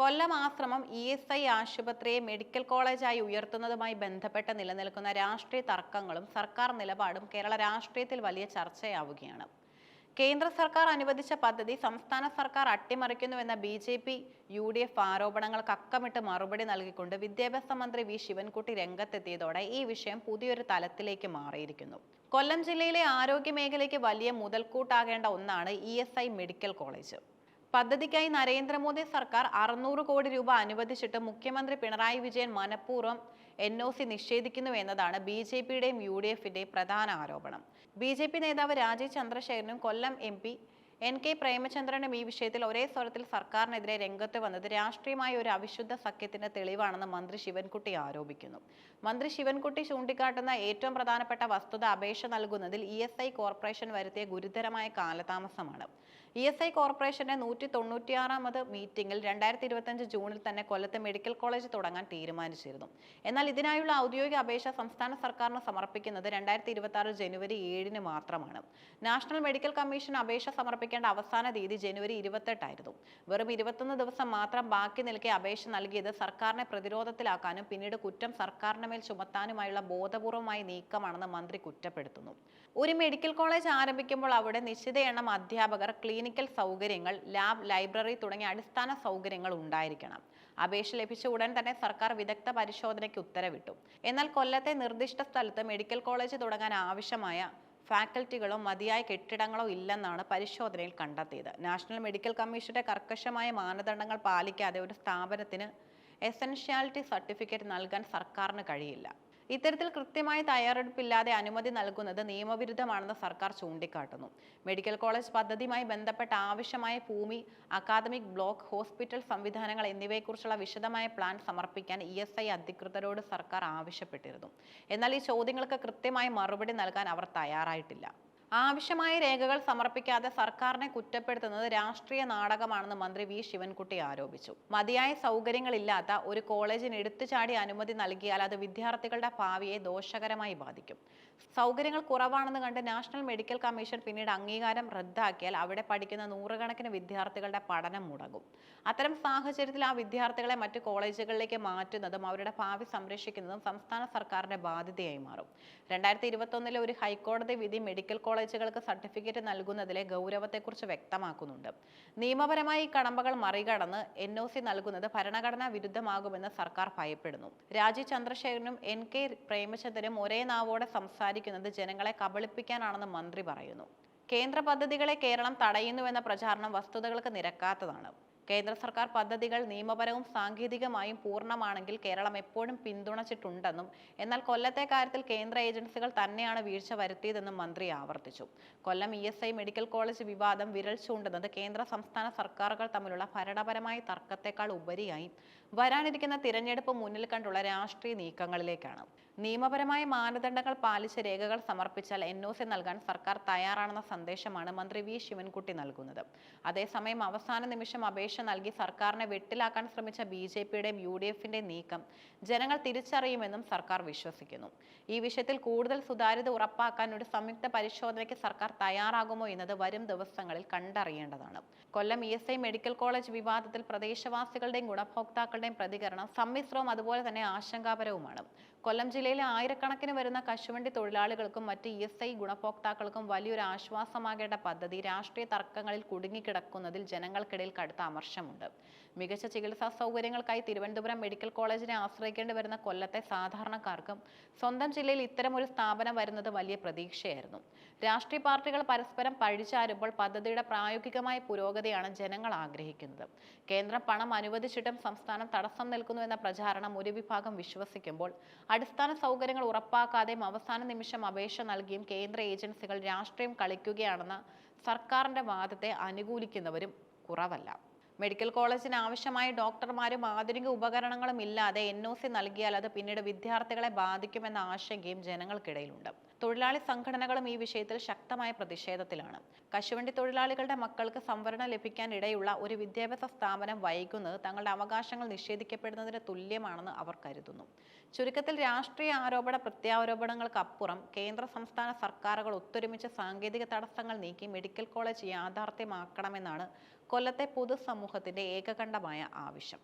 Kollam Asramam E S I ആശുപത്രിയെ medical കോളേജായി ഉയർത്തുന്നതുമായി ബന്ധപ്പെട്ട് നിലനിൽക്കുന്ന രാഷ്ട്രീയ തർക്കങ്ങളും സർക്കാർ നിലപാടും കേരള രാഷ്ട്രീയത്തിൽ വലിയ ചർച്ചയാവുകയാണ്. കേന്ദ്ര സർക്കാർ അനുവദിച്ച പദ്ധതി സംസ്ഥാന സർക്കാർ അട്ടിമറിക്കുന്നുവെന്ന B J P U D F ആരോപണങ്ങൾക്ക് അക്കമിട്ട് മറുപടി നൽകിക്കൊണ്ട് വിദ്യാഭ്യാസ മന്ത്രി വി ശിവൻകുട്ടി രംഗത്തെത്തിയതോടെ ഈ വിഷയം പുതിയൊരു തലത്തിലേക്ക് മാറിയിരിക്കുന്നു. കൊല്ലം ജില്ലയിലെ ആരോഗ്യ മേഖലയ്ക്ക് വലിയ മുതൽക്കൂട്ടാകേണ്ട ഒന്നാണ് ഇ മെഡിക്കൽ കോളേജ്. പദ്ധതിക്കായി നരേന്ദ്രമോദി സർക്കാർ അറുന്നൂറ് കോടി രൂപ അനുവദിച്ചിട്ട് മുഖ്യമന്ത്രി പിണറായി വിജയൻ മനഃപൂർവം എൻ ഒ സി നിഷേധിക്കുന്നു എന്നതാണ് ബി ജെ പിയുടെയും യു ഡി എഫിന്റെയും പ്രധാന ആരോപണം. ബി ജെ പി നേതാവ് Rajeev ചന്ദ്രശേഖരനും Kollam M P N K പ്രേമചന്ദ്രനും ഈ വിഷയത്തിൽ ഒരേ സ്വരത്തിൽ സർക്കാരിനെതിരെ രംഗത്ത് വന്നത് രാഷ്ട്രീയമായ ഒരു അവിശുദ്ധ സഖ്യത്തിന്റെ തെളിവാണെന്ന് മന്ത്രി ശിവൻകുട്ടി ആരോപിക്കുന്നു. മന്ത്രി ശിവൻകുട്ടി ചൂണ്ടിക്കാട്ടുന്ന ഏറ്റവും പ്രധാനപ്പെട്ട വസ്തുത അപേക്ഷ നൽകുന്നതിൽ ഇ കോർപ്പറേഷൻ വരുത്തിയ ഗുരുതരമായ കാലതാമസമാണ്. ഇ എസ് ഐ കോർപ്പറേഷന്റെ നൂറ്റി തൊണ്ണൂറ്റിയാറാമത് മീറ്റിംഗിൽ രണ്ടായിരത്തി ഇരുപത്തഞ്ച് ജൂണിൽ തന്നെ കൊല്ലത്ത് മെഡിക്കൽ കോളേജ് തുടങ്ങാൻ തീരുമാനിച്ചിരുന്നു. എന്നാൽ ഇതിനായുള്ള ഔദ്യോഗിക അപേക്ഷ സംസ്ഥാന സർക്കാരിന് സമർപ്പിക്കുന്നത് രണ്ടായിരത്തി ഇരുപത്തി ജനുവരി ഏഴിന് മാത്രമാണ്. നാഷണൽ മെഡിക്കൽ കമ്മീഷൻ അപേക്ഷ സമർപ്പിക്കേണ്ട അവസാന തീയതി ജനുവരി ഇരുപത്തെട്ടായിരുന്നു. വെറും ഇരുപത്തൊന്ന് ദിവസം മാത്രം ബാക്കി നിൽക്കെ അപേക്ഷ നൽകിയത് സർക്കാരിനെ പ്രതിരോധത്തിലാക്കാനും പിന്നീട് കുറ്റം സർക്കാരിന് മേൽ ചുമത്താനുമായുള്ള ബോധപൂർവമായ നീക്കമാണെന്ന് മന്ത്രി കുറ്റപ്പെടുത്തുന്നു. ഒരു മെഡിക്കൽ കോളേജ് ആരംഭിക്കുമ്പോൾ അവിടെ നിശ്ചിത എണ്ണം അധ്യാപകർ ക്ലിനിക്കൽ സൗകര്യങ്ങൾ ലാബ് ലൈബ്രറി തുടങ്ങിയ അടിസ്ഥാന സൗകര്യങ്ങൾ ഉണ്ടായിരിക്കണം. അപേക്ഷ ലഭിച്ച ഉടൻ തന്നെ സർക്കാർ വിദഗ്ധ പരിശോധനയ്ക്ക് ഉത്തരവിട്ടു. എന്നാൽ കൊല്ലത്തെ നിർദ്ദിഷ്ട സ്ഥലത്ത് മെഡിക്കൽ കോളേജ് തുടങ്ങാൻ ആവശ്യമായ ഫാക്കൽറ്റികളോ മതിയായ കെട്ടിടങ്ങളോ ഇല്ലെന്നാണ് പരിശോധനയിൽ കണ്ടെത്തിയത്. നാഷണൽ മെഡിക്കൽ കമ്മീഷന്റെ കർക്കശമായ മാനദണ്ഡങ്ങൾ പാലിക്കാതെ ഒരു സ്ഥാപനത്തിന് എസൻഷ്യാലിറ്റി സർട്ടിഫിക്കറ്റ് നൽകാൻ സർക്കാരിന് കഴിയില്ല. ഇത്തരത്തിൽ കൃത്യമായ തയ്യാറെടുപ്പില്ലാതെ അനുമതി നൽകുന്നത് നിയമവിരുദ്ധമാണെന്ന് സർക്കാർ ചൂണ്ടിക്കാട്ടുന്നു. മെഡിക്കൽ കോളേജ് പദ്ധതിയുമായി ബന്ധപ്പെട്ട ആവശ്യമായ ഭൂമി അക്കാദമിക് ബ്ലോക്ക് ഹോസ്പിറ്റൽ സംവിധാനങ്ങൾ എന്നിവയെക്കുറിച്ചുള്ള വിശദമായ പ്ലാൻ സമർപ്പിക്കാൻ ഇ എസ് ഐ അധികൃതരോട് സർക്കാർ ആവശ്യപ്പെട്ടിരുന്നു. എന്നാൽ ഈ ചോദ്യങ്ങൾക്ക് കൃത്യമായ മറുപടി നൽകാൻ അവർ തയ്യാറായിട്ടില്ല. ആവശ്യമായ രേഖകൾ സമർപ്പിക്കാതെ സർക്കാരിനെ കുറ്റപ്പെടുത്തുന്നത് രാഷ്ട്രീയ നാടകമാണെന്ന് മന്ത്രി വി. ശിവൻകുട്ടി ആരോപിച്ചു. മതിയായ സൗകര്യങ്ങളില്ലാത്ത ഒരു കോളേജിന് എടുത്തുചാടി അനുമതി നൽകിയാൽ അത് വിദ്യാർത്ഥികളുടെ ഭാവിയെ ദോഷകരമായി ബാധിക്കും. സൗകര്യങ്ങൾ കുറവാണെന്ന് കണ്ട് നാഷണൽ മെഡിക്കൽ കമ്മീഷൻ പിന്നീട് അംഗീകാരം റദ്ദാക്കിയാൽ അവിടെ പഠിക്കുന്ന നൂറുകണക്കിന് വിദ്യാർത്ഥികളുടെ പഠനം മുടങ്ങും. അത്തരം സാഹചര്യത്തിൽ ആ വിദ്യാർത്ഥികളെ മറ്റു കോളേജുകളിലേക്ക് മാറ്റുന്നതും അവരുടെ ഭാവി സംരക്ഷിക്കുന്നതും സംസ്ഥാന സർക്കാരിന്റെ ബാധ്യതയായി മാറും. രണ്ടായിരത്തി ഇരുപത്തൊന്നിലെ ഒരു ഹൈക്കോടതി വിധി മെഡിക്കൽ കോളേജുകൾക്ക് സർട്ടിഫിക്കറ്റ് നൽകുന്നതിലെ ഗൗരവത്തെക്കുറിച്ച് വ്യക്തമാക്കുന്നുണ്ട്. നിയമപരമായി കടമ്പകൾ മറികടന്ന് എൻ ഒ സി നൽകുന്നത് ഭരണഘടനാ വിരുദ്ധമാകുമെന്ന് സർക്കാർ ഭയപ്പെടുന്നു. രാജീവ് ചന്ദ്രശേഖരനും എൻ കെ പ്രേമചന്ദ്രനും ഒരേ നാവോടെ സംസാരിക്കുന്നത് ജനങ്ങളെ കബളിപ്പിക്കാനാണെന്ന് മന്ത്രി പറയുന്നു. കേന്ദ്ര പദ്ധതികളെ കേരളം തടയുന്നുവെന്ന പ്രചാരണം വസ്തുതകൾക്ക് നിരക്കാത്തതാണ്. കേന്ദ്ര സർക്കാർ പദ്ധതികൾ നിയമപരവും സാങ്കേതികമായും പൂർണമാണെങ്കിൽ കേരളം എപ്പോഴും പിന്തുണച്ചിട്ടുണ്ടെന്നും എന്നാൽ കൊല്ലത്തെ കാര്യത്തിൽ കേന്ദ്ര ഏജൻസികൾ തന്നെയാണ് വീഴ്ച വരുത്തിയതെന്നും മന്ത്രി ആവർത്തിച്ചു. Kollam E S I medical college വിവാദം വിരൽ ചൂണ്ടുന്നത് കേന്ദ്ര സംസ്ഥാന സർക്കാരുകൾ തമ്മിലുള്ള ഭരണപരമായ തർക്കത്തെക്കാൾ ഉപരിയായി. വരാനിരിക്കുന്ന തിരഞ്ഞെടുപ്പ് മുന്നിൽ കണ്ടുള്ള രാഷ്ട്രീയ നീക്കങ്ങളിലേക്കാണ്. നിയമപരമായ മാനദണ്ഡങ്ങൾ പാലിച്ച് രേഖകൾ സമർപ്പിച്ചാൽ എൻ ഒ സി നൽകാൻ സർക്കാർ തയ്യാറാണെന്ന സന്ദേശമാണ് മന്ത്രി വി. ശിവൻകുട്ടി നൽകുന്നത്. അതേസമയം അവസാന നിമിഷം അപേക്ഷ നൽകി സർക്കാരിനെ വെട്ടിലാക്കാൻ ശ്രമിച്ച ബി ജെ പിയുടെയും യു ഡി നീക്കം ജനങ്ങൾ തിരിച്ചറിയുമെന്നും സർക്കാർ വിശ്വസിക്കുന്നു. ഈ വിഷയത്തിൽ കൂടുതൽ സുതാര്യത ഉറപ്പാക്കാൻ ഒരു സംയുക്ത പരിശോധനയ്ക്ക് സർക്കാർ തയ്യാറാകുമോ എന്നത് വരും ദിവസങ്ങളിൽ കണ്ടറിയേണ്ടതാണ്. കൊല്ലം ഇ മെഡിക്കൽ കോളേജ് വിവാദത്തിൽ പ്രദേശവാസികളുടെയും ഗുണഭോക്താക്കളുടെയും പ്രതികരണം സമ്മിശ്രവും അതുപോലെ തന്നെ ആശങ്കാപരവുമാണ്. കൊല്ലം ജില്ലയിലെ ആയിരക്കണക്കിന് വരുന്ന കശുവണ്ടി തൊഴിലാളികൾക്കും മറ്റ് ഇ എസ് ഐ ഗുണഭോക്താക്കൾക്കും വലിയൊരു ആശ്വാസമാകേണ്ട പദ്ധതി രാഷ്ട്രീയ തർക്കങ്ങളിൽ കുടുങ്ങിക്കിടക്കുന്നതിൽ ജനങ്ങൾക്കിടയിൽ കടുത്ത അമർഷമുണ്ട്. മികച്ച ചികിത്സാ സൗകര്യങ്ങൾക്കായി തിരുവനന്തപുരം മെഡിക്കൽ കോളേജിനെ ആശ്രയിക്കേണ്ടി വരുന്ന കൊല്ലത്തെ സാധാരണക്കാർക്കും സ്വന്തം ജില്ലയിൽ ഇത്തരമൊരു സ്ഥാപനം വരുന്നത് വലിയ പ്രതീക്ഷയായിരുന്നു. രാഷ്ട്രീയ പാർട്ടികൾ പരസ്പരം പഴിച്ചാരുമ്പോൾ പദ്ധതിയുടെ പ്രായോഗികമായ പുരോഗതിയാണ് ജനങ്ങൾ ആഗ്രഹിക്കുന്നത്. കേന്ദ്രം പണം അനുവദിച്ചിട്ടും സംസ്ഥാനം തടസ്സം നിൽക്കുന്നു എന്ന പ്രചാരണം ഒരു വിഭാഗം വിശ്വസിക്കുമ്പോൾ അടിസ്ഥാന സൗകര്യങ്ങൾ ഉറപ്പാക്കാതെയും അവസാന നിമിഷം അപേക്ഷ നൽകിയും കേന്ദ്ര ഏജൻസികൾ രാഷ്ട്രീയം കളിക്കുകയാണെന്ന സർക്കാരിന്റെ വാദത്തെ അനുകൂലിക്കുന്നവരും കുറവല്ല. മെഡിക്കൽ കോളേജിന് ആവശ്യമായ ഡോക്ടർമാരും ആധുനിക ഉപകരണങ്ങളും ഇല്ലാതെ എൻ ഒ സി നൽകിയാൽ അത് പിന്നീട് വിദ്യാർത്ഥികളെ ബാധിക്കുമെന്ന ആശങ്കയും ജനങ്ങൾക്കിടയിലുണ്ട്. തൊഴിലാളി സംഘടനകളും ഈ വിഷയത്തിൽ ശക്തമായ പ്രതിഷേധത്തിലാണ്. കശുവണ്ടി തൊഴിലാളികളുടെ മക്കൾക്ക് സംവരണം ലഭിക്കാൻ ഇടയുള്ള ഒരു വിദ്യാഭ്യാസ സ്ഥാപനം വൈകുന്നത് തങ്ങളുടെ അവകാശങ്ങൾ നിഷേധിക്കപ്പെടുന്നതിന് തുല്യമാണെന്ന് അവർ കരുതുന്നു. ചുരുക്കത്തിൽ രാഷ്ട്രീയ ആരോപണ പ്രത്യാരോപണങ്ങൾക്കപ്പുറം കേന്ദ്ര സംസ്ഥാന സർക്കാരുകൾ ഒത്തൊരുമിച്ച് സാങ്കേതിക തടസ്സങ്ങൾ നീക്കി മെഡിക്കൽ കോളേജ് യാഥാർത്ഥ്യമാക്കണമെന്നാണ് കൊല്ലത്തെ പൊതുസമൂഹത്തിന്റെ ഏകകണ്ഠമായ ആവശ്യം.